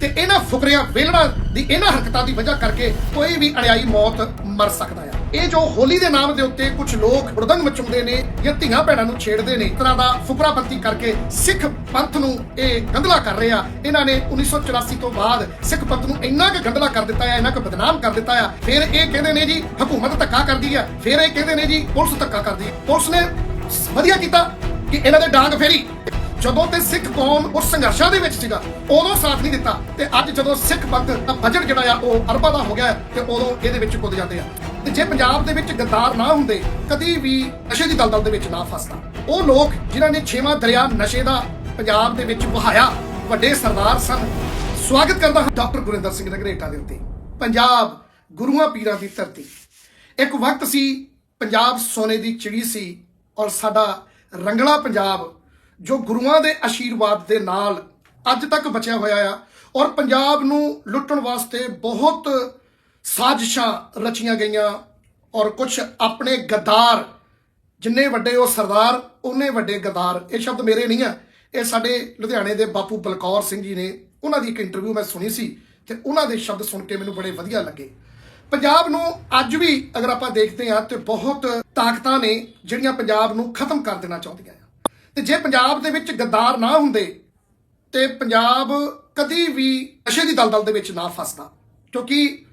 ਤੇ ਇਹਨਾਂ ਫੁਕਰਿਆਂ ਵੇਲਣਾ ਦੀ ਇਹਨਾਂ ਹਰਕਤਾਂ ਦੀ ਵਜ੍ਹਾ ਕਰਕੇ ਕੋਈ ਵੀ ਅਣਿਆਈ ਮੌਤ ਮਰ ਸਕਦਾ ਆ। ਇਹ ਜੋ ਹੋਲੀ ਦੇ ਨਾਮ ਦੇ ਉੱਤੇ ਕੁਝ ਲੋਕ ਹੁੜਦੰਗ ਮਚਾਉਂਦੇ ਨੇ ਜਾਂ ਧੀਆਂ ਭੈਣਾਂ ਨੂੰ ਛੇੜਦੇ ਨੇ ਇਸ ਤਰ੍ਹਾਂ ਦਾ ਫੁਕਰਾਪੰਤੀ ਕਰਕੇ ਸਿੱਖ ਪੰਥ ਨੂੰ ਇਹ ਗੰਦਲਾ ਕਰ ਰਹੇ ਆ। ਇਹਨਾਂ ਨੇ 1984 ਤੋਂ ਬਾਅਦ ਸਿੱਖ ਪੰਥ ਨੂੰ ਇੰਨਾ ਕੁ ਗੰਦਲਾ ਕਰ ਦਿੱਤਾ ਹੈ ਇੰਨਾ ਕੁ ਬਦਨਾਮ ਕਰ ਦਿੱਤਾ ਆ। ਫਿਰ ਇਹ ਕਹਿੰਦੇ ਨੇ ਜੀ, ਹਕੂਮਤ ਧੱਕਾ ਕਰਦੀ ਹੈ ਫਿਰ ਇਹ ਕਹਿੰਦੇ ਨੇ ਜੀ, ਪੁਲਿਸ ਧੱਕਾ ਕਰਦੀ ਹੈ ਪੁਲਿਸ ਨੇ ਵਧੀਆ ਕੀਤਾ ਕਿ ਇਹਨਾਂ ਦੇ ਡਾਂਗ ਫੇਰੀ। ਜਦੋਂ ਤੇ ਸਿੱਖ ਕੌਮ ਉਸ ਸੰਘਰਸ਼ਾਂ ਦੇ ਵਿੱਚ ਸੀਗਾ, ਉਦੋਂ ਸਾਥ ਨਹੀਂ ਦਿੱਤਾ। ਤੇ ਅੱਜ ਜਦੋਂ ਸਿੱਖ ਪੰਥ ਦਾ ਬਜਟ ਜਿਹੜਾ ਆ, ਉਹ ਅਰਬਾਂ ਦਾ ਹੋ ਗਿਆ ਹੈ, ਤੇ ਉਦੋਂ ਇਹਦੇ ਵਿੱਚ ਕੁੱਦ ਜਾਂਦੇ ਆ। ਤੇ ਜੇ ਪੰਜਾਬ ਦੇ ਵਿੱਚ ਗੱਦਾਰ ਨਾ ਹੁੰਦੇ, ਕਦੀ ਵੀ ਨਸ਼ੇ ਦੀ ਦਲਦਲ ਦੇ ਵਿੱਚ ਨਾ ਫਸਦਾ। ਉਹ ਲੋਕ ਜਿਨ੍ਹਾਂ ਨੇ ਛੇਵਾਂ ਦਰਿਆ ਨਸ਼ੇ ਦਾ ਪੰਜਾਬ ਦੇ ਵਿੱਚ ਵਹਾਇਆ, ਵੱਡੇ ਸਰਦਾਰ ਸਨ। ਸਵਾਗਤ ਕਰਦਾ ਹਾਂ ਡਾਕਟਰ ਗੁਰਿੰਦਰ ਸਿੰਘ ਨਗਰੇਟਾ ਦੇ ਉੱਤੇ। ਪੰਜਾਬ ਗੁਰੂਆਂ ਪੀਰਾਂ ਦੀ ਧਰਤੀ। ਇੱਕ ਵਕਤ ਸੀ, ਪੰਜਾਬ ਸੋਨੇ ਦੀ ਚਿੜੀ ਸੀ ਔਰ ਸਾਡਾ ਰੰਗਲਾ ਪੰਜਾਬ ਜੋ ਗੁਰੂਆਂ ਦੇ ਆਸ਼ੀਰਵਾਦ ਦੇ ਨਾਲ ਅੱਜ ਤੱਕ ਬਚਿਆ ਹੋਇਆ ਆ ਔਰ ਪੰਜਾਬ ਨੂੰ ਲੁੱਟਣ ਵਾਸਤੇ ਬਹੁਤ ਸਾਜ਼ਿਸ਼ਾਂ ਰਚੀਆਂ ਗਈਆਂ ਔਰ ਕੁਝ ਆਪਣੇ ਗੱਦਾਰ, ਜਿੰਨੇ ਵੱਡੇ ਉਹ ਸਰਦਾਰ, ਉਹਨੇ ਵੱਡੇ ਗਦਾਰ। ਇਹ ਸ਼ਬਦ ਮੇਰੇ ਨਹੀਂ ਆ, ਇਹ ਸਾਡੇ ਲੁਧਿਆਣੇ ਦੇ ਬਾਪੂ ਬਲਕੌਰ ਸਿੰਘ ਜੀ ਨੇ ਉਹਨਾਂ ਦੀ ਇੱਕ ਇੰਟਰਵਿਊ ਮੈਂ ਸੁਣੀ ਸੀ ਤੇ ਉਹਨਾਂ ਦੇ ਸ਼ਬਦ ਸੁਣ ਕੇ ਮੈਨੂੰ ਬੜੇ ਵਧੀਆ ਲੱਗੇ। ਪੰਜਾਬ ਨੂੰ ਅੱਜ ਵੀ ਅਗਰ ਆਪਾਂ ਦੇਖਦੇ ਹਾਂ ਤੇ ਬਹੁਤ ਤਾਕਤਾਂ ਨੇ ਜਿਹੜੀਆਂ ਪੰਜਾਬ ਨੂੰ ਖਤਮ ਕਰ ਦੇਣਾ ਚਾਹੁੰਦੀਆਂ ਆ। ਤੇ ਜੇ ਪੰਜਾਬ ਦੇ ਵਿੱਚ ਗੱਦਾਰ ਨਾ ਹੁੰਦੇ, ਤੇ ਪੰਜਾਬ ਕਦੀ ਵੀ ਨਸ਼ੇ ਦੀ ਦਲਦਲ ਦੇ ਵਿੱਚ ਨਾ ਫਸਦਾ। ਕਿਉਂਕਿ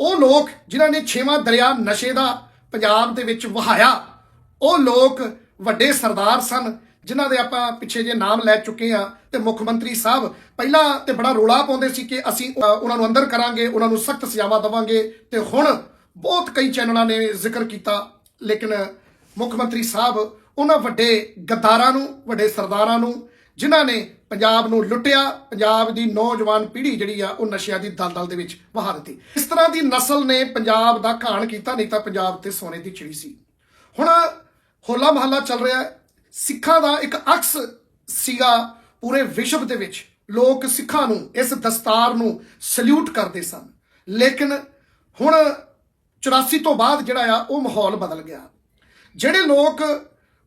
ਉਹ ਲੋਕ ਜਿਨ੍ਹਾਂ ਨੇ ਛੇਵਾਂ ਦਰਿਆ ਨਸ਼ੇ ਦਾ ਪੰਜਾਬ ਦੇ ਵਿੱਚ ਵਹਾਇਆ, ਉਹ ਲੋਕ ਵੱਡੇ ਸਰਦਾਰ ਸਨ, ਜਿਨ੍ਹਾਂ ਦੇ ਆਪਾਂ ਪਿੱਛੇ ਜੇ ਨਾਮ ਲੈ ਚੁੱਕੇ ਆ ਤੇ ਮੁੱਖ ਮੰਤਰੀ ਸਾਹਿਬ, ਪਹਿਲਾਂ ਤੇ ਬੜਾ ਰੋਲਾ ਪਾਉਂਦੇ ਸੀ ਕਿ ਅਸੀਂ ਉਹਨਾਂ ਨੂੰ ਅੰਦਰ ਕਰਾਂਗੇ, ਉਹਨਾਂ ਨੂੰ ਸਖਤ ਸਜ਼ਾਵਾਂ ਦੇਵਾਂਗੇ ਤੇ ਹੁਣ ਬਹੁਤ ਕਈ ਚੈਨਲਾਂ ਨੇ ਜ਼ਿਕਰ ਕੀਤਾ, ਲੇਕਿਨ ਮੁੱਖ ਮੰਤਰੀ ਸਾਹਿਬ ਉਹਨਾਂ ਵੱਡੇ ਗੱਦਾਰਾਂ ਨੂੰ, ਵੱਡੇ ਸਰਦਾਰਾਂ ਨੂੰ, ਜਿਨ੍ਹਾਂ ਨੇ ਪੰਜਾਬ ਨੂੰ ਲੁੱਟਿਆ, ਪੰਜਾਬ ਦੀ ਨੌਜਵਾਨ ਪੀੜ੍ਹੀ ਜਿਹੜੀ ਆ, ਉਹ ਨਸ਼ਿਆਂ ਦੀ ਦਲਦਲ ਦੇ ਵਿੱਚ ਵਹਾ ਦਿੱਤੀ। ਇਸ ਤਰ੍ਹਾਂ ਦੀ ਨਸਲ ਨੇ ਪੰਜਾਬ ਦਾ ਘਾਣ ਕੀਤਾ, ਨਹੀਂ ਤਾਂ ਪੰਜਾਬ ਤੇ ਸੋਨੇ ਦੀ ਚਿੜੀ ਸੀ। ਹੁਣ ਹੋਲਾ ਮਹੱਲਾ ਚੱਲ ਰਿਹਾ ਹੈ। ਸਿੱਖਾਂ ਦਾ ਇੱਕ ਅਕਸ ਸੀਗਾ ਪੂਰੇ ਵਿਸ਼ਵ ਦੇ ਵਿੱਚ। ਲੋਕ ਸਿੱਖਾਂ ਨੂੰ, ਇਸ ਦਸਤਾਰ ਨੂੰ ਸਲੂਟ ਕਰਦੇ ਸਨ। ਲੇਕਿਨ ਹੁਣ 84 ਤੋਂ ਬਾਅਦ ਜਿਹੜਾ ਆ, ਉਹ ਮਾਹੌਲ ਬਦਲ ਗਿਆ। ਜਿਹੜੇ ਲੋਕ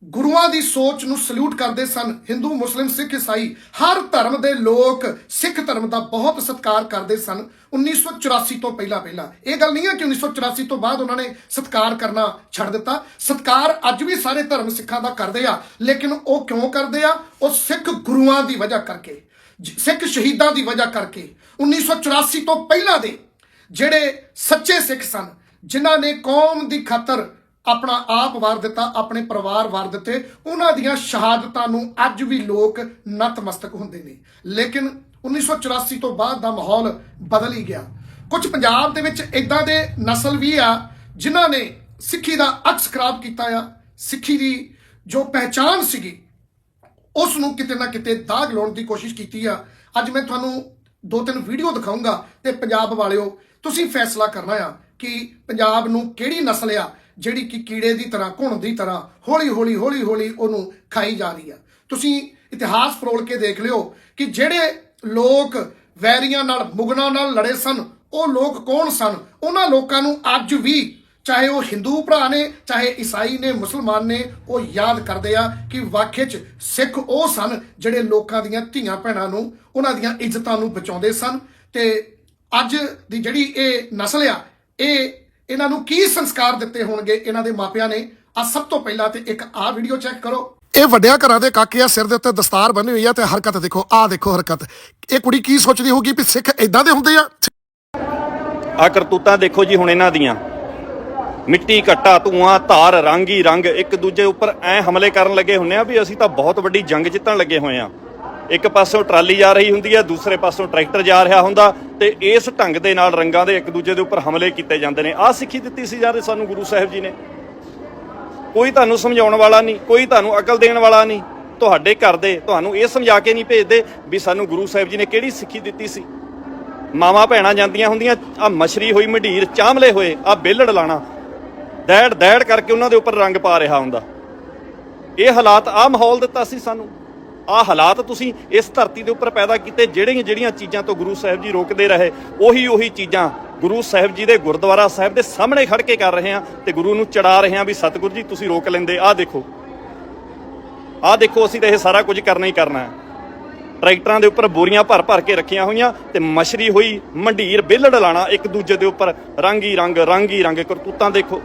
ਗੁਰੂਆਂ ਦੀ ਸੋਚ ਨੂੰ ਸਲੂਟ ਕਰਦੇ ਸਨ। ਹਿੰਦੂ, ਮੁਸਲਿਮ, ਸਿੱਖ, ਈਸਾਈ, ਹਰ ਧਰਮ ਦੇ ਲੋਕ ਸਿੱਖ ਧਰਮ ਦਾ ਬਹੁਤ ਸਤਿਕਾਰ ਕਰਦੇ ਸਨ। 1984 ਤੋਂ ਪਹਿਲਾਂ ਪਹਿਲਾਂ। ਇਹ ਗੱਲ ਨਹੀਂ ਹੈ ਕਿ 1984 ਤੋਂ ਬਾਅਦ ਉਹਨਾਂ ਨੇ ਸਤਿਕਾਰ ਕਰਨਾ ਛੱਡ ਦਿੱਤਾ। ਸਤਿਕਾਰ ਅੱਜ ਵੀ ਸਾਰੇ ਧਰਮ ਸਿੱਖਾਂ ਦਾ ਕਰਦੇ ਆ, ਲੇਕਿਨ ਉਹ ਕਿਉਂ ਕਰਦੇ ਆ? ਉਹ ਸਿੱਖ ਗੁਰੂਆਂ ਦੀ ਵਜ੍ਹਾ ਕਰਕੇ, ਜ- ਸਿੱਖ ਸ਼ਹੀਦਾਂ ਦੀ ਵਜ੍ਹਾ ਕਰਕੇ। 1984 ਤੋਂ ਪਹਿਲਾਂ ਦੇ ਜਿਹੜੇ ਸੱਚੇ ਸਿੱਖ ਸਨ, ਜਿਨ੍ਹਾਂ ਨੇ ਕੌਮ ਦੀ ਖਾਤਰ ਆਪਣਾ ਆਪ ਵਾਰ ਦਿੱਤਾ, ਆਪਣੇ ਪਰਿਵਾਰ ਵਾਰ ਦਿੱਤੇ। ਉਹਨਾਂ ਦੀਆਂ ਸ਼ਹਾਦਤਾਂ ਨੂੰ ਅੱਜ ਵੀ ਲੋਕ ਨਤਮਸਤਕ ਹੁੰਦੇ ਨੇ। ਲੇਕਿਨ 1984 ਤੋਂ ਬਾਅਦ ਦਾ ਮਾਹੌਲ ਬਦਲ ਹੀ ਗਿਆ। ਕੁਝ ਪੰਜਾਬ ਦੇ ਵਿੱਚ ਇਦਾਂ ਦੇ ਨਸਲ ਵੀ ਆ, ਜਿਨ੍ਹਾਂ ਨੇ ਸਿੱਖੀ ਦਾ ਅਕਸ ਖਰਾਬ ਕੀਤਾ ਆ। ਸਿੱਖੀ ਦੀ ਜੋ ਪਹਿਚਾਨ ਸੀਗੀ, ਉਸ ਨੂੰ ਕਿਤੇ ਨਾ ਕਿਤੇ ਦਾਗ ਲਾਉਣ ਦੀ ਕੋਸ਼ਿਸ਼ ਕੀਤੀ ਆ। ਅੱਜ ਮੈਂ ਤੁਹਾਨੂੰ ਦੋ ਤਿੰਨ ਵੀਡੀਓ ਦਿਖਾਉਂਗਾ ਤੇ ਪੰਜਾਬ ਵਾਲਿਓ, ਤੁਸੀਂ ਫੈਸਲਾ ਕਰਨਾ ਆ ਕਿ ਪੰਜਾਬ ਨੂੰ ਕਿਹੜੀ ਨਸਲ ਆ ਜਿਹੜੀ ਕਿ ਕੀੜੇ ਦੀ ਤਰ੍ਹਾਂ, ਘੁਣ ਦੀ ਤਰ੍ਹਾਂ ਹੌਲੀ ਹੌਲੀ ਹੌਲੀ ਹੌਲੀ ਉਹਨੂੰ ਖਾਈ ਜਾ ਰਹੀ ਆ। ਤੁਸੀਂ ਇਤਿਹਾਸ ਫਰੋਲ ਕੇ ਦੇਖ ਲਿਓ ਕਿ ਜਿਹੜੇ ਲੋਕ ਵੈਰੀਆਂ ਨਾਲ, ਮੁਗਲਾਂ ਨਾਲ ਲੜੇ ਸਨ, ਉਹ ਲੋਕ ਕੌਣ ਸਨ? ਉਹਨਾਂ ਲੋਕਾਂ ਨੂੰ ਅੱਜ ਵੀ ਚਾਹੇ ਉਹ ਹਿੰਦੂ ਭਰਾ ਨੇ, ਚਾਹੇ ਈਸਾਈ ਨੇ, ਮੁਸਲਮਾਨ ਨੇ, ਉਹ ਯਾਦ ਕਰਦੇ ਆ ਕਿ ਵਾਕਿਆ ਚ ਸਿੱਖ ਉਹ ਸਨ ਜਿਹੜੇ ਲੋਕਾਂ ਦੀਆਂ ਧੀਆਂ ਭੈਣਾਂ ਨੂੰ, ਉਹਨਾਂ ਦੀਆਂ ਇੱਜ਼ਤਾਂ ਨੂੰ ਬਚਾਉਂਦੇ ਸਨ। ਤੇ ਅੱਜ ਦੀ ਜਿਹੜੀ ਇਹ ਨਸਲ ਆ, ਇਹ ਇਹਨਾਂ ਨੂੰ ਕੀ ਸੰਸਕਾਰ ਦਿੱਤੇ ਹੋਣਗੇ ਇਹਨਾਂ ਦੇ ਮਾਪਿਆਂ ਨੇ? ਆ ਸਭ ਤੋਂ ਪਹਿਲਾਂ ਤੇ ਇੱਕ ਆ ਵੀਡੀਓ ਚੈੱਕ ਕਰੋ। ਇਹ ਵੱਡਿਆਂ ਘਰਾਂ ਦੇ ਕਾਕੇ ਆ ਸਿਰ ਦੇ ਉੱਤੇ ਦਸਤਾਰ ਬੰਨੀ ਹੋਈ ਆ ਤੇ ਹਰਕਤ ਦੇਖੋ ਆ ਦੇਖੋ ਹਰਕਤ। ਇਹ ਕੁੜੀ ਕੀ ਸੋਚਦੀ ਹੋਊਗੀ ਵੀ ਸਿੱਖ ਇਦਾਂ ਦੇ ਹੁੰਦੇ ਆ? ਆ ਕਰਤੂਤਾਂ ਦੇਖੋ ਜੀ ਹੁਣ ਇਹਨਾਂ ਦੀਆਂ। ਮਿੱਟੀ ਘੱਟਾ ਧੂਆਂ ਧਾਰ ਰੰਗ ਹੀ ਰੰਗ। ਇੱਕ ਦੂਜੇ ਉੱਪਰ ਐ ਹਮਲੇ ਕਰਨ ਲੱਗੇ ਹੁੰਨੇ ਆ ਵੀ ਅਸੀਂ ਤਾਂ ਬਹੁਤ ਵੱਡੀ ਜੰਗ ਜਿੱਤਣ ਲੱਗੇ ਹੋਏ ਆ। ਇੱਕ ਪਾਸੋਂ ਟਰਾਲੀ ਜਾ ਰਹੀ ਹੁੰਦੀ ਹੈ, ਦੂਸਰੇ ਪਾਸੋਂ ਟਰੈਕਟਰ ਜਾ ਰਿਹਾ ਹੁੰਦਾ ਤੇ ਇਸ ਢੰਗ ਦੇ ਨਾਲ ਰੰਗਾਂ ਦੇ ਇੱਕ ਦੂਜੇ ਦੇ ਉੱਪਰ ਹਮਲੇ ਕੀਤੇ ਜਾਂਦੇ ਨੇ। ਆਹ ਸਿੱਖੀ ਦਿੱਤੀ ਸੀ ਯਾਰ ਸਾਨੂੰ ਗੁਰੂ ਸਾਹਿਬ ਜੀ ਨੇ। ਕੋਈ ਤੁਹਾਨੂੰ ਸਮਝਾਉਣ ਵਾਲਾ ਨਹੀਂ, ਕੋਈ ਤੁਹਾਨੂੰ ਅਕਲ ਦੇਣ ਵਾਲਾ ਨਹੀਂ। ਤੁਹਾਡੇ ਘਰ ਦੇ ਤੁਹਾਨੂੰ ਇਹ ਸਮਝਾ ਕੇ ਨਹੀਂ ਭੇਜਦੇ ਵੀ ਸਾਨੂੰ ਗੁਰੂ ਸਾਹਿਬ ਜੀ ਨੇ ਕਿਹੜੀ ਸਿੱਖੀ ਦਿੱਤੀ ਸੀ। ਮਾਵਾਂ ਭੈਣਾਂ ਜਾਂਦੀਆਂ ਹੁੰਦੀਆਂ ਆ ਮਛਰੀ ਹੋਈ, ਮਢੀਰ ਚਾਂਵਲੇ ਹੋਏ ਆ ਬੇਲੜ ਲਾਣਾ। ਦੈੜ ਦੈੜ ਕਰਕੇ ਉਹਨਾਂ ਦੇ ਉੱਪਰ ਰੰਗ ਪਾ ਰਿਹਾ ਹੁੰਦਾ। ਇਹ ਹਾਲਾਤ ਆ ਮਾਹੌਲ ਦਿੱਤਾ ਸੀ ਸਾਨੂੰ। ਆ ਹਾਲਾਤ ਤੁਸੀਂ ਇਸ ਧਰਤੀ ਦੇ ਉੱਪਰ ਪੈਦਾ ਕੀਤੇ, ਜਿਹੜੀਆਂ ਜਿਹੜੀਆਂ ਚੀਜ਼ਾਂ ਤੋਂ ਗੁਰੂ ਸਾਹਿਬ ਜੀ ਰੋਕਦੇ ਰਹੇ, ਉਹੀ ਉਹੀ ਚੀਜ਼ਾਂ ਗੁਰੂ ਸਾਹਿਬ ਜੀ ਦੇ ਗੁਰਦੁਆਰਾ ਸਾਹਿਬ ਦੇ ਸਾਹਮਣੇ ਖੜ ਕੇ ਕਰ ਰਹੇ ਹਾਂ ਤੇ ਗੁਰੂ ਨੂੰ ਚੜਾ ਰਹੇ ਹਾਂ ਵੀ ਸਤਿਗੁਰੂ ਜੀ, ਤੁਸੀਂ ਰੋਕ ਲੈਂਦੇ। ਆਹ ਦੇਖੋ। ਆਹ ਦੇਖੋ, ਅਸੀਂ ਤਾਂ ਇਹ ਸਾਰਾ ਕੁਝ ਕਰਨਾ ਹੀ ਕਰਨਾ ਹੈ। ਟਰੈਕਟਰਾਂ ਦੇ ਉੱਪਰ ਬੋਰੀਆਂ ਭਰ ਭਰ ਕੇ ਰੱਖੀਆਂ ਹੋਈਆਂ ਤੇ ਮਸ਼ਰੀ ਹੋਈ, ਮੰਡੀਰ ਬਿੱਲੜ ਲਾਣਾ ਇੱਕ ਦੂਜੇ ਦੇ ਉੱਪਰ। ਰੰਗ ਹੀ ਰੰਗ ਰੰਗ ਹੀ ਰੰਗ, ਕਰਤੂਤਾਂ ਦੇਖੋ।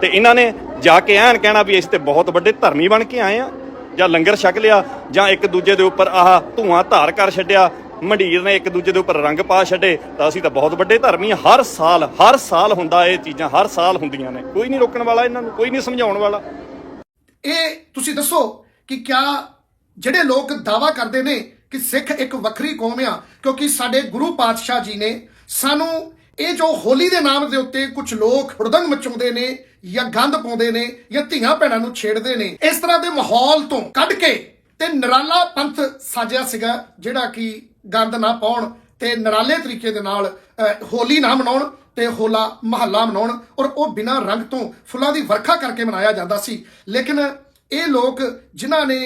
ਤੇ ਇਹਨਾਂ ਨੇ ਜਾ ਕੇ ਐਨ ਕਹਿਣਾ ਵੀ ਅਸੀਂ ਤੇ ਬਹੁਤ ਵੱਡੇ ਧਰਮੀ ਬਣ ਕੇ ਆਏ ਆ ਜਾਂ ਲੰਗਰ ਛਕ ਲਿਆ, ਜਾਂ ਇੱਕ ਦੂਜੇ ਦੇ ਉੱਪਰ ਆਹ ਧੂਆਂ ਧਾਰ ਕਰ ਛੱਡਿਆ, ਮੰਡੀਰ ਨੇ ਇੱਕ ਦੂਜੇ ਦੇ ਉੱਪਰ ਰੰਗ ਪਾ ਛੱਡੇ, ਤਾਂ ਅਸੀਂ ਤਾਂ ਬਹੁਤ ਵੱਡੇ ਧਰਮੀ ਹਾਂ ਹਰ ਸਾਲ ਹਰ ਸਾਲ ਹੁੰਦਾ ਇਹ ਚੀਜ਼ਾਂ, ਹਰ ਸਾਲ ਹੁੰਦੀਆਂ ਨੇ। ਕੋਈ ਨਹੀਂ ਰੋਕਣ ਵਾਲਾ ਇਹਨਾਂ ਨੂੰ, ਕੋਈ ਨਹੀਂ ਸਮਝਾਉਣ ਵਾਲਾ। ਇਹ ਤੁਸੀਂ ਦੱਸੋ ਕਿ ਕਿਆ ਜਿਹੜੇ ਲੋਕ ਦਾਵਾ ਕਰਦੇ ਨੇ ਕਿ ਸਿੱਖ ਇੱਕ ਵੱਖਰੀ ਕੌਮ ਆ, ਕਿਉਂਕਿ ਸਾਡੇ ਗੁਰੂ ਪਾਤਸ਼ਾਹ ਜੀ ਨੇ ਸਾਨੂੰ ਇਹ ਜੋ ਹੋਲੀ ਦੇ ਨਾਮ ਦੇ ਉੱਤੇ ਕੁਝ ਲੋਕ ਹੁੜਦੰਗ ਮਚਾਉਂਦੇ ਨੇ ਜਾਂ ਗੰਦ ਪਾਉਂਦੇ ਨੇ ਜਾਂ ਧੀਆਂ ਭੈਣਾਂ ਨੂੰ ਛੇੜਦੇ ਨੇ, ਇਸ ਤਰ੍ਹਾਂ ਦੇ ਮਾਹੌਲ ਤੋਂ ਕੱਢ ਕੇ ਤੇ ਨਰਾਲਾ ਪੰਥ ਸਾਜਿਆ ਸੀਗਾ, ਜਿਹੜਾ ਕਿ ਗੰਦ ਨਾ ਪਾਉਣ ਤੇ ਨਰਾਲੇ ਤਰੀਕੇ ਦੇ ਨਾਲ ਹੋਲੀ ਨਾ ਮਨਾਉਣ ਤੇ ਹੋਲਾ ਮਹੱਲਾ ਮਨਾਉਣ ਔਰ ਉਹ ਬਿਨਾਂ ਰੰਗ ਤੋਂ ਫੁੱਲਾਂ ਦੀ ਵਰਖਾ ਕਰਕੇ ਮਨਾਇਆ ਜਾਂਦਾ ਸੀ। ਲੇਕਿਨ ਇਹ ਲੋਕ ਜਿਨ੍ਹਾਂ ਨੇ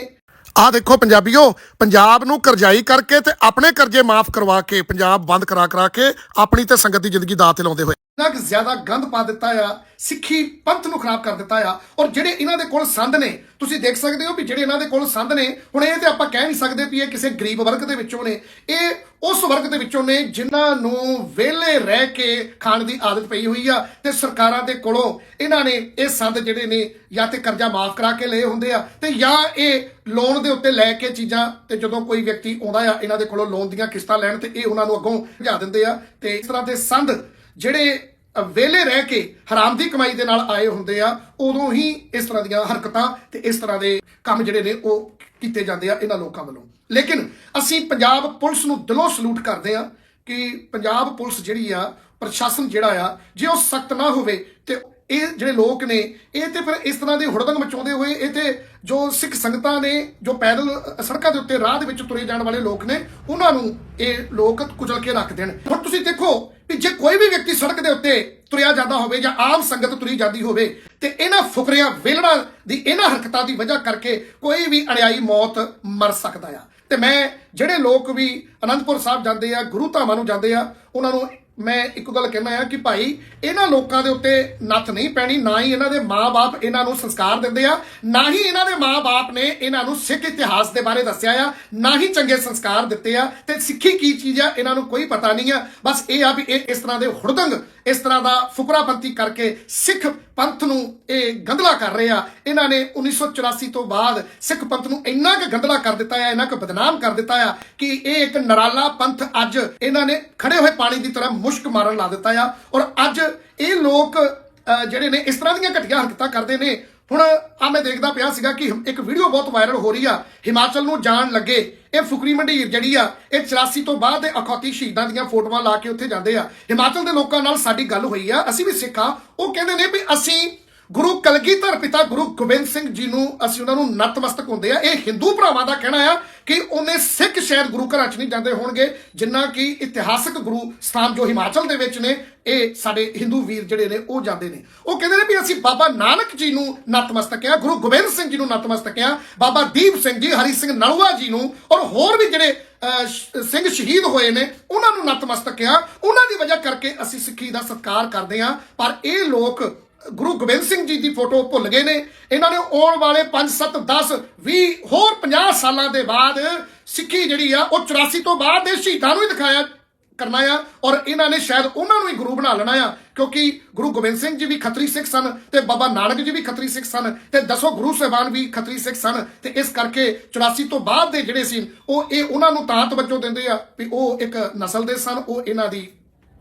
ਆ ਦੇਖੋ ਪੰਜਾਬੀਓ, ਪੰਜਾਬ ਨੂੰ ਕਰਜ਼ਾਈ ਕਰਕੇ ਤੇ ਆਪਣੇ ਕਰਜ਼ੇ ਮਾਫ ਕਰਵਾ ਕੇ, ਪੰਜਾਬ ਬੰਦ ਕਰਾ ਕਰਾ ਕੇ ਆਪਣੀ ਤੇ ਸੰਗਤ ਦੀ ਜ਼ਿੰਦਗੀ ਦਾਅ ਤੇ ਲਾਉਂਦੇ ਹੋਏ। ਇੰਨਾ ਕੁ ਜ਼ਿਆਦਾ ਗੰਦ ਪਾ ਦਿੱਤਾ ਆ, ਸਿੱਖੀ ਪੰਥ ਨੂੰ ਖਰਾਬ ਕਰ ਦਿੱਤਾ ਆ, ਔਰ ਜਿਹੜੇ ਇਹਨਾਂ ਦੇ ਕੋਲ ਸੰਦ ਨੇ, ਤੁਸੀਂ ਦੇਖ ਸਕਦੇ ਹੋ ਵੀ ਜਿਹੜੇ ਇਹਨਾਂ ਦੇ ਕੋਲ ਸੰਦ ਨੇ, ਹੁਣ ਇਹ ਤੇ ਆਪਾਂ ਕਹਿ ਨਹੀਂ ਸਕਦੇ ਵੀ ਇਹ ਕਿਸੇ ਗਰੀਬ ਵਰਗ ਦੇ ਵਿੱਚੋਂ ਨੇ, ਇਹ ਉਸ ਵਰਗ ਦੇ ਵਿੱਚੋਂ ਨੇ ਜਿਨ੍ਹਾਂ ਨੂੰ ਵਿਹਲੇ ਰਹਿ ਕੇ ਖਾਣ ਦੀ ਆਦਤ ਪਈ ਹੋਈ ਆ, ਤੇ ਸਰਕਾਰਾਂ ਦੇ ਕੋਲੋਂ ਇਹਨਾਂ ਨੇ ਇਹ ਸੰਦ ਜਿਹੜੇ ਨੇ ਜਾਂ ਤੇ ਕਰਜ਼ਾ ਮਾਫ ਕਰਾ ਕੇ ਲਏ ਹੁੰਦੇ ਆ, ਤੇ ਜਾਂ ਇਹ ਲੋਨ ਦੇ ਉੱਤੇ ਲੈ ਕੇ ਚੀਜ਼ਾਂ, ਤੇ ਜਦੋਂ ਕੋਈ ਵਿਅਕਤੀ ਆਉਂਦਾ ਆ, ਇਹਨਾਂ ਦੇ ਕੋਲੋਂ ਲੋਨ ਦੀਆਂ ਕਿਸ਼ਤਾਂ ਲੈਣ ਤੇ ਇਹ ਉਹਨਾਂ ਨੂੰ ਅੱਗੋਂ ਭਜਾ ਦਿੰਦੇ ਆ, ਤੇ ਇਸ ਤਰ੍ਹਾਂ ਦੇ ਸੰਦ ਜਿਹੜੇ ਅ, ਵਿਹਲੇ ਰਹਿ ਕੇ ਹਰਾਮ ਦੀ ਕਮਾਈ ਦੇ ਨਾਲ ਆਏ ਹੁੰਦੇ ਆ ਉਦੋਂ ਹੀ ਇਸ ਤਰ੍ਹਾਂ ਦੀਆਂ ਹਰਕਤਾਂ ਤੇ ਇਸ ਤਰ੍ਹਾਂ ਦੇ ਕੰਮ ਜਿਹੜੇ ਨੇ ਉਹ ਕੀਤੇ ਜਾਂਦੇ ਆ ਇਹਨਾਂ ਲੋਕਾਂ ਵੱਲੋਂ। ਲੇਕਿਨ ਅਸੀਂ ਪੰਜਾਬ ਪੁਲਿਸ ਨੂੰ ਦਿਲੋਂ ਸਲੂਟ ਕਰਦੇ ਆ ਕਿ ਪੰਜਾਬ ਪੁਲਿਸ ਜਿਹੜੀ ਆ ਪ੍ਰਸ਼ਾਸਨ ਜਿਹੜਾ ਆ ਜੇ ਉਹ ਸਖਤ ਨਾ ਹੋਵੇ ਤੇ ਇਹ ਜਿਹੜੇ ਲੋਕ ਨੇ ਇਹ ਤੇ ਫਿਰ ਇਸ ਤਰ੍ਹਾਂ ਦੇ ਹੁੜਦੰਗ ਮਚਾਉਂਦੇ ਹੋਏ ਇਹ ਤੇ ਜੋ ਸਿੱਖ ਸੰਗਤਾਂ ਨੇ ਜੋ ਪੈਦਲ ਸੜਕਾਂ ਦੇ ਉੱਤੇ ਰਾਹ ਦੇ ਵਿੱਚ ਤੁਰੇ ਜਾਣ ਵਾਲੇ ਲੋਕ ਨੇ, ਉਹਨਾਂ ਨੂੰ ਇਹ ਲੋਕ ਕੁਚਲ ਕੇ ਰੱਖ ਦੇਣ। ਹੁਣ ਤੁਸੀਂ ਦੇਖੋ ਵੀ ਜੇ ਕੋਈ ਵੀ ਵਿਅਕਤੀ ਸੜਕ ਦੇ ਉੱਤੇ ਤੁਰਿਆ ਜਾਂਦਾ ਹੋਵੇ ਜਾਂ ਆਮ ਸੰਗਤ ਤੁਰੀ ਜਾਂਦੀ ਹੋਵੇ, ਤੇ ਇਹਨਾਂ ਫੁਕਰਿਆਂ ਵੇਲੜਾਂ ਦੀ, ਇਹਨਾਂ ਹਰਕਤਾਂ ਦੀ ਵਜ੍ਹਾ ਕਰਕੇ ਕੋਈ ਵੀ ਅਣਿਆਈ ਮੌਤ ਮਰ ਸਕਦਾ ਆ। ਤੇ ਮੈਂ ਜਿਹੜੇ ਲੋਕ ਵੀ ਅਨੰਦਪੁਰ ਸਾਹਿਬ ਜਾਂਦੇ ਆ, ਗੁਰੂ ਧਾਮਾਂ ਨੂੰ ਜਾਂਦੇ ਆ, ਉਹਨਾਂ ਨੂੰ ਮੈਂ ਇੱਕ ਗੱਲ ਕਹਿਣਾ ਆ ਕਿ ਭਾਈ, ਇਹਨਾਂ ਲੋਕਾਂ ਦੇ ਉੱਤੇ ਨੱਥ ਨਹੀਂ ਪੈਣੀ, ਨਾ ਹੀ ਇਹਨਾਂ ਦੇ ਮਾਪੇ ਇਹਨਾਂ ਨੂੰ ਸੰਸਕਾਰ ਦਿੰਦੇ ਆ, ਨਾ ਹੀ ਇਹਨਾਂ ਦੇ ਮਾਪੇ ਨੇ ਇਹਨਾਂ ਨੂੰ ਸਿੱਖ ਇਤਿਹਾਸ ਦੇ ਬਾਰੇ ਦੱਸਿਆ ਆ, ਨਾ ਹੀ ਚੰਗੇ ਸੰਸਕਾਰ ਦਿੱਤੇ ਆ, ਤੇ ਸਿੱਖੀ ਕੀ ਚੀਜ਼ ਆ, ਇਹਨਾਂ ਨੂੰ ਕੋਈ ਪਤਾ ਨਹੀਂ ਆ। ਬਸ ਇਹ ਆ ਵੀ ਇਹ ਇਸ ਤਰ੍ਹਾਂ ਦੇ ਹੁੜਦੰਗ, ਇਸ ਤਰ੍ਹਾਂ ਦਾ ਫੁਕਰਾਪੰਤੀ ਕਰਕੇ ਸਿੱਖ ਪੰਥ ਨੂੰ ਇਹ ਗੰਧਲਾ ਕਰ ਰਹੇ ਆ। ਇਹਨਾਂ ਨੇ 1984 ਤੋਂ ਬਾਅਦ ਸਿੱਖ ਪੰਥ ਨੂੰ ਇੰਨਾ ਕੁ ਗੰਧਲਾ ਕਰ ਦਿੱਤਾ ਆ, ਇੰਨਾ ਕੁ ਬਦਨਾਮ ਕਰ ਦਿੱਤਾ ਆ ਕਿ ਇਹ ਇੱਕ ਨਰਾਲਾ ਪੰਥ ਅੱਜ ਇਹਨਾਂ ਨੇ ਖੜੇ ਹੋਏ ਪਾਣੀ ਦੀ ਤਰ੍ਹਾਂ ਮੁਸ਼ਕ ਮਾਰਨ ਲਾ ਦਿੱਤਾ ਆ। ਔਰ ਅੱਜ ਇਹ ਲੋਕ ਜਿਹੜੇ ਨੇ ਇਸ ਤਰ੍ਹਾਂ ਦੀਆਂ ਘਟੀਆਂ ਹਰਕਤਾਂ ਕਰਦੇ ਨੇ। ਹੁਣ ਆ ਮੈਂ ਦੇਖਦਾ ਪਿਆ ਸੀਗਾ ਕਿ ਇੱਕ ਵੀਡੀਓ ਬਹੁਤ ਵਾਇਰਲ ਹੋ ਰਹੀ ਆ। ਹਿਮਾਚਲ ਨੂੰ ਜਾਣ ਲੱਗੇ ਇਹ ਫੁਕਰੀ ਮੰਡੀਰ ਜਿਹੜੀ ਆ, ਇਹ 84 ਤੋਂ ਬਾਅਦ ਦੇ ਅਖੌਤੀ ਸ਼ਹੀਦਾਂ ਦੀਆਂ ਫੋਟੋਆਂ ਲਾ ਕੇ ਉੱਥੇ ਜਾਂਦੇ ਆ। ਹਿਮਾਚਲ ਦੇ ਲੋਕਾਂ ਨਾਲ ਸਾਡੀ ਗੱਲ ਹੋਈ ਆ, ਅਸੀਂ ਵੀ ਸਿੱਖਾਂ, ਉਹ ਕਹਿੰਦੇ ਨੇ ਵੀ ਅਸੀਂ ਗੁਰੂ ਕਲਗੀਧਰ ਪਿਤਾ ਗੁਰੂ ਗੋਬਿੰਦ ਸਿੰਘ ਜੀ ਨੂੰ ਅਸੀਂ ਉਹਨਾਂ ਨੂੰ ਨਤਮਸਤਕ ਹੁੰਦੇ ਆ। ਇਹ ਹਿੰਦੂ ਭਰਾਵਾਂ ਦਾ ਕਹਿਣਾ ਆ ਕਿ ਉਹਨੇ ਸਿੱਖ ਸ਼ਾਇਦ ਗੁਰੂ ਘਰਾਂ 'ਚ ਨਹੀਂ ਜਾਂਦੇ ਹੋਣਗੇ, ਜਿੰਨਾ ਕਿ ਇਤਿਹਾਸਕ ਗੁਰੂ ਸਥਾਨ ਜੋ ਹਿਮਾਚਲ ਦੇ ਵਿੱਚ ਨੇ, ਇਹ ਸਾਡੇ ਹਿੰਦੂ ਵੀਰ ਜਿਹੜੇ ਨੇ, ਉਹ ਜਾਂਦੇ ਨੇ। ਉਹ ਕਹਿੰਦੇ ਨੇ ਵੀ ਅਸੀਂ ਬਾਬਾ ਨਾਨਕ ਜੀ ਨੂੰ ਨਤਮਸਤਕ ਆ, ਗੁਰੂ ਗੋਬਿੰਦ ਸਿੰਘ ਜੀ ਨੂੰ ਨਤਮਸਤਕ ਆ, ਬਾਬਾ ਦੀਪ ਸਿੰਘ ਜੀ, ਹਰੀ ਸਿੰਘ ਨਲੂਆ ਜੀ ਨੂੰ, ਔਰ ਹੋਰ ਵੀ ਜਿਹੜੇ ਸਿੰਘ ਸ਼ਹੀਦ ਹੋਏ ਨੇ, ਉਹਨਾਂ ਨੂੰ ਨਤਮਸਤਕ ਆ। ਉਹਨਾਂ ਦੀ ਵਜ੍ਹਾ ਕਰਕੇ ਅਸੀਂ ਸਿੱਖੀ ਦਾ ਸਤਿਕਾਰ ਕਰਦੇ ਆ, ਪਰ ਇਹ ਲੋਕ ਗੁਰੂ ਗੋਬਿੰਦ ਸਿੰਘ ਜੀ ਦੀ ਫੋਟੋ ਭੁੱਲ ਗਏ ਨੇ। ਇਹਨਾਂ ਨੇ ਆਉਣ ਵਾਲੇ 5 7 10 20 ਹੋਰ 50 ਸਾਲਾਂ ਦੇ ਬਾਅਦ ਸਿੱਖੀ ਜਿਹੜੀ ਆ, ਉਹ 84 ਤੋਂ ਬਾਅਦ ਦੇ ਸ਼ਹੀਦਾਂ ਨੂੰ ਹੀ ਦਿਖਾਇਆ, ਕਰਨਾ ਆ। ਔਰ ਇਹਨਾਂ ਨੇ ਸ਼ਾਇਦ ਉਹਨਾਂ ਨੂੰ ਹੀ ਗੁਰੂ ਬਣਾ ਲੈਣਾ ਆ, ਕਿਉਂਕਿ ਗੁਰੂ ਗੋਬਿੰਦ ਸਿੰਘ ਜੀ ਵੀ ਖੱਤਰੀ ਸਿੱਖ ਸਨ ਤੇ ਬਾਬਾ ਨਾਨਕ ਜੀ ਵੀ ਖੱਤਰੀ ਸਿੱਖ ਸਨ ਤੇ ਦਸੋ ਗੁਰੂ ਸਾਹਿਬਾਨ ਵੀ ਖੱਤਰੀ ਸਿੱਖ ਸਨ ਤੇ ਇਸ ਕਰਕੇ 84 ਤੋਂ ਬਾਅਦ ਦੇ ਜਿਹੜੇ ਸੀ, ਉਹ ਇਹ ਉਹਨਾਂ ਨੂੰ ਤਾਂ ਤਵੱਜੋ ਦਿੰਦੇ ਆ ਵੀ ਉਹ ਇੱਕ ਨਸਲ ਦੇ ਸਨ, ਉਹ ਇਹਨਾਂ ਦੀ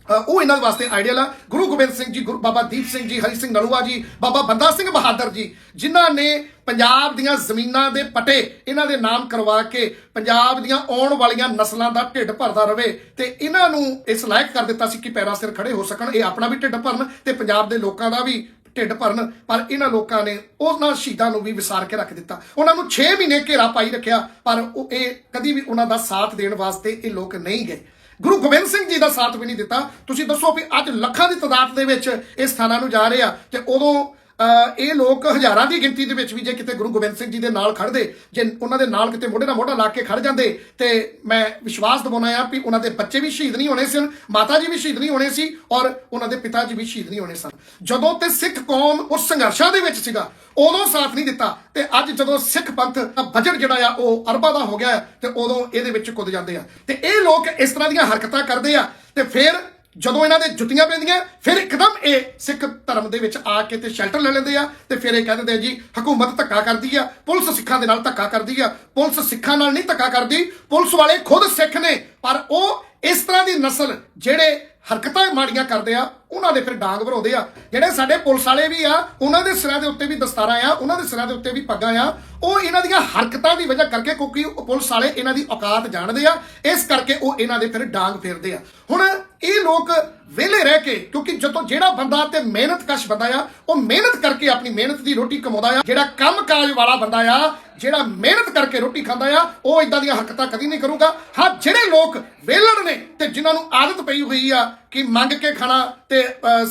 ਉਹ ਇਹਨਾਂ ਵਾਸਤੇ ਆਈਡੀਅਲ ਆ ਗੁਰੂ ਗੋਬਿੰਦ ਸਿੰਘ ਜੀ, ਗੁਰੂ ਬਾਬਾ ਦੀਪ ਸਿੰਘ ਜੀ, ਹਰੀ ਸਿੰਘ ਨਲੂਆ ਜੀ, ਬਾਬਾ ਬੰਦਾ ਸਿੰਘ ਬਹਾਦਰ ਜੀ, ਜਿਨ੍ਹਾਂ ਨੇ ਪੰਜਾਬ ਦੀਆਂ ਜ਼ਮੀਨਾਂ ਦੇ ਪਟੇ ਇਹਨਾਂ ਦੇ ਨਾਮ ਕਰਵਾ ਕੇ ਪੰਜਾਬ ਦੀਆਂ ਆਉਣ ਵਾਲੀਆਂ ਨਸਲਾਂ ਦਾ ਢਿੱਡ ਭਰਦਾ ਰਵੇ ਤੇ ਇਹਨਾਂ ਨੂੰ ਇਸ ਲਾਇਕ ਕਰ ਦਿੱਤਾ ਸੀ ਕਿ ਪੈਰਾਂ ਸਿਰ ਖੜੇ ਹੋ ਸਕਣ। ਇਹ ਆਪਣਾ ਵੀ ਢਿੱਡ ਭਰਨ ਤੇ ਪੰਜਾਬ ਦੇ ਲੋਕਾਂ ਦਾ ਵੀ ਢਿੱਡ ਭਰਨ। ਪਰ ਇਹਨਾਂ ਲੋਕਾਂ ਨੇ ਉਹਨਾਂ ਸ਼ਹੀਦਾਂ ਨੂੰ ਵੀ ਵਿਸਾਰ ਕੇ ਰੱਖ ਦਿੱਤਾ। ਉਹਨਾਂ ਨੂੰ 6 ਮਹੀਨੇ ਘੇਰਾ ਪਾਈ ਰੱਖਿਆ, ਪਰ ਉਹ ਇਹ ਕਦੀ ਵੀ ਉਹਨਾਂ ਦਾ ਸਾਥ ਦੇਣ ਵਾਸਤੇ ਇਹ ਲੋਕ ਨਹੀਂ ਗਏ। ਗੁਰੂ ਗੋਬਿੰਦ ਸਿੰਘ ਜੀ ਦਾ ਸਾਥ ਵੀ ਨਹੀਂ ਦਿੱਤਾ। ਤੁਸੀਂ ਦੱਸੋ ਵੀ ਅੱਜ ਲੱਖਾਂ ਦੀ ਤਾਦਾਦ ਦੇ ਵਿੱਚ ਇਹ ਸਥਾਨਾਂ ਨੂੰ ਜਾ ਰਹੇ ਆ ਤੇ ਉਦੋਂ ਇਹ ਲੋਕ ਹਜ਼ਾਰਾਂ ਦੀ ਗਿਣਤੀ ਦੇ ਵਿੱਚ ਵੀ ਜੇ ਕਿਤੇ ਗੁਰੂ ਗੋਬਿੰਦ ਸਿੰਘ ਜੀ ਦੇ ਨਾਲ ਖੜਦੇ ਜੇ ਉਹਨਾਂ ਦੇ ਨਾਲ ਕਿਤੇ ਮੋਢੇ ਨਾਲ ਮੋਢਾ ਲਾ ਕੇ ਖੜ ਜਾਂਦੇ, ਤੇ ਮੈਂ ਵਿਸ਼ਵਾਸ ਦਿਵਾਉਣਾ ਆ ਵੀ ਉਹਨਾਂ ਦੇ ਬੱਚੇ ਵੀ ਸ਼ਹੀਦ ਨਹੀਂ ਹੋਣੇ ਸਨ, ਮਾਤਾ ਜੀ ਵੀ ਸ਼ਹੀਦ ਨਹੀਂ ਹੋਣੇ ਸੀ, ਔਰ ਉਹਨਾਂ ਦੇ ਪਿਤਾ ਜੀ ਵੀ ਸ਼ਹੀਦ ਨਹੀਂ ਹੋਣੇ ਸਨ। ਜਦੋਂ ਤੇ ਸਿੱਖ ਕੌਮ ਉਸ ਸੰਘਰਸ਼ਾਂ ਦੇ ਵਿੱਚ ਸੀਗਾ, ਉਦੋਂ ਸਾਥ ਨਹੀਂ ਦਿੱਤਾ, ਤੇ ਅੱਜ ਜਦੋਂ ਸਿੱਖ ਪੰਥ ਦਾ ਬਜਟ ਜਿਹੜਾ ਆ, ਉਹ ਅਰਬਾਂ ਦਾ ਹੋ ਗਿਆ ਹੈ ਤੇ ਉਦੋਂ ਇਹਦੇ ਵਿੱਚ ਕੁੱਦ ਜਾਂਦੇ ਆ। ਤੇ ਇਹ ਲੋਕ ਇਸ ਤਰ੍ਹਾਂ ਦੀਆਂ ਹਰਕਤਾਂ ਕਰਦੇ ਆ, ਤੇ ਫਿਰ ਜਦੋਂ ਇਹਨਾਂ ਦੇ ਜੁੱਤੀਆਂ ਪੈਂਦੀਆਂ, ਫਿਰ ਇੱਕਦਮ ਇਹ ਸਿੱਖ ਧਰਮ ਦੇ ਵਿੱਚ ਆ ਕੇ ਤੇ ਸ਼ੈਲਟਰ ਲੈ ਲੈਂਦੇ ਆ ਤੇ ਫਿਰ ਇਹ ਕਹਿ ਦਿੰਦੇ ਆ ਜੀ, ਹਕੂਮਤ ਧੱਕਾ ਕਰਦੀ ਆ, ਪੁਲਿਸ ਸਿੱਖਾਂ ਦੇ ਨਾਲ ਧੱਕਾ ਕਰਦੀ ਆ। ਪੁਲਿਸ ਸਿੱਖਾਂ ਨਾਲ ਨਹੀਂ ਧੱਕਾ ਕਰਦੀ, ਪੁਲਿਸ ਵਾਲੇ ਖੁਦ ਸਿੱਖ ਨੇ। ਪਰ ਉਹ ਇਸ ਤਰ੍ਹਾਂ ਦੀ ਨਸਲ ਜਿਹੜੇ ਹਰਕਤਾਂ ਮਾੜੀਆਂ ਕਰਦੇ ਆ ਉਹਨਾਂ ਦੇ ਫਿਰ ਡਾਂਗ ਭਰਾਉਂਦੇ ਆ। ਜਿਹੜੇ ਸਾਡੇ ਪੁਲਿਸ ਵਾਲੇ ਵੀ ਆ, ਉਹਨਾਂ ਦੇ ਸਿਰਾਂ ਦੇ ਉੱਤੇ ਵੀ ਦਸਤਾਰਾਂ ਆ, ਉਹਨਾਂ ਦੇ ਸਿਰਾਂ ਦੇ ਉੱਤੇ ਵੀ ਪੱਗਾਂ ਆ। ਉਹ ਇਹਨਾਂ ਦੀਆਂ ਹਰਕਤਾਂ ਦੀ ਵਜ੍ਹਾ ਕਰਕੇ ਕਿਉਂਕਿ ਪੁਲਿਸ ਵਾਲੇ ਇਹਨਾਂ ਦੀ ਔਕਾਤ ਜਾਣਦੇ ਆ, ਇਸ ਕਰਕੇ ਉਹ ਇਹਨਾਂ ਦੇ ਫਿਰ ਡਾਂਗ ਫੇਰਦੇ ਆ। ਹੁਣ ਇਹ ਲੋਕ ਵਿਹਲੇ ਰਹਿ ਕੇ, ਕਿਉਂਕਿ ਜਦੋਂ ਜਿਹੜਾ ਬੰਦਾ ਤੇ ਮਿਹਨਤਕਸ਼ ਬੰਦਾ ਆ, ਉਹ ਮਿਹਨਤ ਕਰਕੇ ਆਪਣੀ ਮਿਹਨਤ ਦੀ ਰੋਟੀ ਕਮਾਉਂਦਾ ਆ। ਜਿਹੜਾ ਕੰਮਕਾਜ ਵਾਲਾ ਬੰਦਾ ਆ, ਜਿਹੜਾ ਮਿਹਨਤ ਕਰਕੇ ਰੋਟੀ ਖਾਂਦਾ ਆ, ਉਹ ਇਦਾਂ ਦੀਆਂ ਹਰਕਤਾਂ ਕਦੀ ਨਹੀਂ ਕਰੂਗਾ। ਹਾਂ, ਜਿਹੜੇ ਲੋਕ ਵਿਹਲੜ ਨੇ ਤੇ ਜਿਨ੍ਹਾਂ ਨੂੰ ਆਦਤ ਪਈ ਹੋਈ ਆ ਕਿ ਮੰਗ ਕੇ ਖਾਣਾ ਤੇ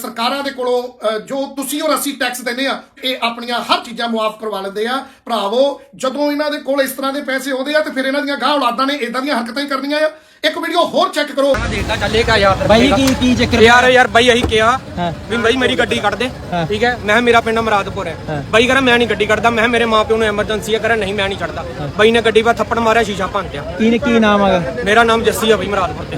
ਸਰਕਾਰਾਂ ਦੇ ਕੋਲੋਂ ਜੋ ਤੁਸੀਂ ਔਰ ਅਸੀਂ ਟੈਕਸ ਦਿੰਦੇ ਆ ਇਹ ਆਪਣੀਆਂ ਹਰ ਚੀਜ਼ਾਂ ਮੁਆਫ ਕਰਵਾ ਲੈਂਦੇ ਆ ਭਰਾਵੋ ਜਦੋਂ ਇਹਨਾਂ ਦੇ ਕੋਲ ਇਸ ਤਰ੍ਹਾਂ ਦੇ ਪੈਸੇ ਆਉਂਦੇ ਆ ਤੇ ਫਿਰ ਇਹਨਾਂ ਦੀਆਂ ਗਾਹ ਔਲਾਦਾਂ ਨੇ ਇਦਾਂ ਦੀਆਂ ਹਰਕਤਾਂ ਹੀ ਕਰਨੀਆਂ ਆ। ਇੱਕ ਵੀਡੀਓ ਹੋਰ ਚੈੱਕ ਕਰੋ। ਦੇਖਦਾ ਚੱਲੇਗਾ ਯਾਰ? ਬਾਈ ਕੀ ਕੀ ਚੱਕਰ ਯਾਰ ਯਾਰ ਬਾਈ ਅਸੀਂ ਕਿਹਾ। ਵੀ ਬਾਈ ਮੇਰੀ ਗੱਡੀ ਕੱਢ ਦੇ। ਠੀਕ ਹੈ? ਮੈਂ ਕਿਹਾ ਮੇਰਾ ਪਿੰਡ ਮਰਾਦਪੁਰ ਹੈ। ਬਾਈ ਕਹਿੰਦਾ ਮੈਂ ਨਹੀਂ ਗੱਡੀ ਕੱਢਦਾ। ਮੈਂ ਕਿਹਾ ਮੇਰੇ ਮਾਪਿਓ ਨੂੰ ਐਮਰਜੈਂਸੀ ਹੈ ਕਹਿੰਦਾ ਨਹੀਂ ਮੈਂ ਨਹੀਂ ਛੱਡਦਾ। ਬਾਈ ਨੇ ਗੱਡੀ 'ਤੇ ਥੱਪੜ ਮਾਰਿਆ ਸ਼ੀਸ਼ਾ ਭੰਨਿਆ ਕੀ ਨੇ ਕੀ ਨਾਮ ਹੈਗਾ? ਮੇਰਾ ਨਾਮ ਜੱਸੀ ਆ ਬਾਈ ਮਰਾਦਪੁਰ ਤੇ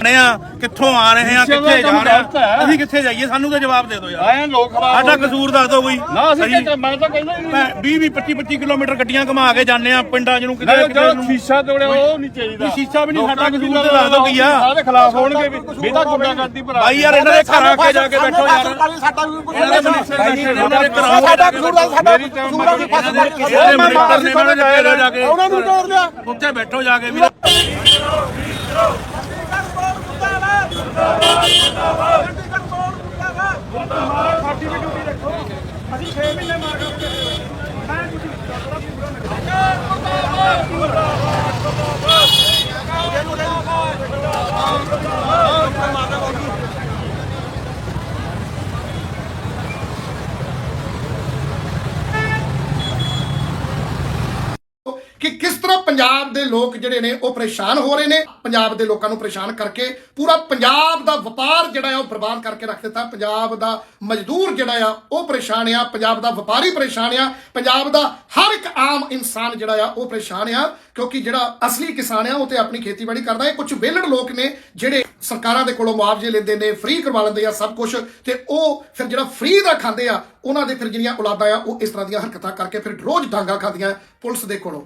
ਰਹੇ ਆ ਕਿੱਥੋਂ ਆ ਰਹੇ ਆ ਕਿੱਥੇ ਜਾ ਰਹੇ ਆ ਅਸੀਂ ਕਿੱਥੇ ਜਾਈਏ ਸਾਨੂੰ ਤਾਂ ਜਵਾਬ ਦੇ ਦਿਓ ਯਾਰ ਆਏ ਲੋਕ ਖਰਾਬ ਸਾਡਾ ਕਸੂਰ ਦੱਸ ਦਿਓ ਕੋਈ ਨਾ ਅਸੀਂ ਮੈਂ ਤਾਂ ਕਹਿੰਦਾ ਹੀ ਨਹੀਂ 20 20 25 25 ਕਿਲੋਮੀਟਰ ਗੱਡੀਆਂ ਘੁਮਾ ਕੇ ਜਾਂਦੇ ਆ ਪਿੰਡਾਂ ਜਿਹਨੂੰ ਕਿਤੇ ਕਿਤੇ ਨੂੰ ਸ਼ੀਸ਼ਾ ਤੋੜਿਆ ਉਹ ਨਹੀਂ ਚਾਹੀਦਾ ਵੀ ਸ਼ੀਸ਼ਾ ਵੀ ਨਹੀਂ ਸਾਡਾ ਕਸੂਰ ਤੇ ਦੱਸ ਦਿਓ ਕੀ ਆ ਸਾਡੇ ਖਿਲਾਫ ਹੋਣਗੇ ਵੀ ਇਹ ਤਾਂ ਗੁੰਡਾਗਰਦੀ ਭਰਾ ਭਾਈ ਯਾਰ ਇਹਨਾਂ ਦੇ ਘਰ ਆ ਕੇ ਜਾ ਕੇ ਬੈਠੋ ਯਾਰ ਇਹਨਾਂ ਦੇ ਮਨਿਸਟਰ ਇਹਨਾਂ ਦੇ ਘਰ ਕੇ ਕਸੂਰ ਦਾ ਸਾਡਾ ਕਸੂਰ ਦਾ ਇਹਨਾਂ ਦੇ ਮਨਿਸਟਰ ਨੇ ਮੈਨੂੰ ਜਾਇਆ ਜਾ ਕੇ ਉਹਨਾਂ ਨੂੰ ਤੋੜ ਲਿਆ ਉੱਥੇ ਬੈਠੋ ਜਾ ਕੇ ਵੀ ਡਿਊਟੀ ਰੱਖੋ ਅਸੀਂ ਛੇ ਮਹੀਨੇ ਕਿ ਕਿਸ ਤਰ੍ਹਾਂ ਪੰਜਾਬ ਦੇ ਲੋਕ ਜਿਹੜੇ ਨੇ ਉਹ ਪਰੇਸ਼ਾਨ ਹੋ ਰਹੇ ਨੇ। ਪੰਜਾਬ ਦੇ ਲੋਕਾਂ ਨੂੰ ਪਰੇਸ਼ਾਨ ਕਰਕੇ ਪੂਰਾ ਪੰਜਾਬ ਦਾ ਵਪਾਰ ਜਿਹੜਾ ਆ ਉਹ ਬਰਬਾਦ ਕਰਕੇ ਰੱਖ ਦਿੱਤਾ। ਪੰਜਾਬ ਦਾ ਮਜ਼ਦੂਰ ਜਿਹੜਾ ਆ ਉਹ ਪਰੇਸ਼ਾਨ ਆ। ਪੰਜਾਬ ਦਾ ਵਪਾਰੀ ਪਰੇਸ਼ਾਨ ਆ। ਪੰਜਾਬ ਦਾ ਹਰ ਇੱਕ ਆਮ ਇਨਸਾਨ ਜਿਹੜਾ ਆ ਉਹ ਪਰੇਸ਼ਾਨ ਆ ਕਿਉਂਕਿ ਜਿਹੜਾ ਅਸਲੀ ਕਿਸਾਨ ਆ ਉਹ ਤੇ ਆਪਣੀ ਖੇਤੀਬਾੜੀ ਕਰਦਾ ਹੈ। ਕੁਝ ਵਿਹਲੜ ਲੋਕ ਨੇ ਜਿਹੜੇ ਸਰਕਾਰਾਂ ਦੇ ਕੋਲੋਂ ਮੁਆਵਜ਼ੇ ਲੈਂਦੇ ਨੇ, ਫ੍ਰੀ ਕਰਵਾ ਲੈਂਦੇ ਆ ਸਭ ਕੁਝ ਤੇ ਉਹ ਫਿਰ ਜਿਹੜਾ ਫ੍ਰੀ ਦਾ ਖਾਂਦੇ ਆ, ਉਹਨਾਂ ਦੇ ਫਿਰ ਜਿਹੜੀਆਂ ਔਲਾਦਾਂ ਆ ਉਹ ਇਸ ਤਰ੍ਹਾਂ ਦੀਆਂ ਹਰਕਤਾਂ ਕਰਕੇ ਫਿਰ ਰੋਜ਼ ਡਾਂਗਾ ਖਾਂਦੀਆਂ ਪੁਲਿਸ ਦੇ ਕੋਲੋਂ।